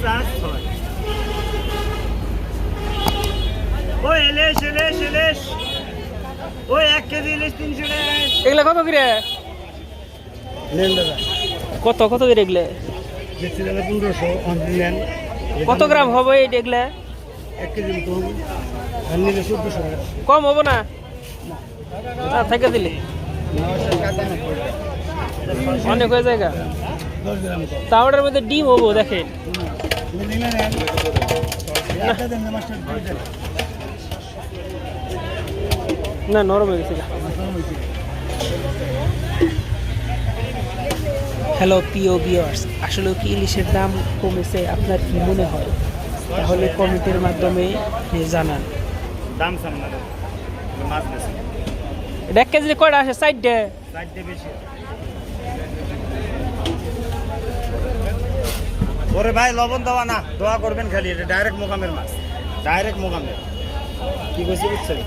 পঞ্চাশ ছয় ও এক কেজি ইলিশ তিনশো টাকা এগুলা কত করে? নেন দাদা। কত কত করে এগুলা? পনেরোশো কত গ্রাম হবে এই এক কেজি টাকা। কম হব না? না থেকে দিলে। অনেক হয়ে গ্রাম কম। তাওয়াটার মধ্যে ডিম হব দেখেন। না নরম হয়ে গেছে হ্যালো প্রিয় ভিউয়ার্স আসলে কি ইলিশের দাম কমেছে আপনার কি মনে হয়? তাহলে কমেন্টের মাধ্যমে জানান। দাম সামনে এটা এক কেজি কয়টা আসে সাইডে চারটে বেশি। ওরে ভাই, লবণ দেওয়া না। দোয়া করবেন খালি, এটা ডাইরেক্ট মোকামের মাছ। ডাইরেক্ট মোকামের। কি করছি বুঝছেন?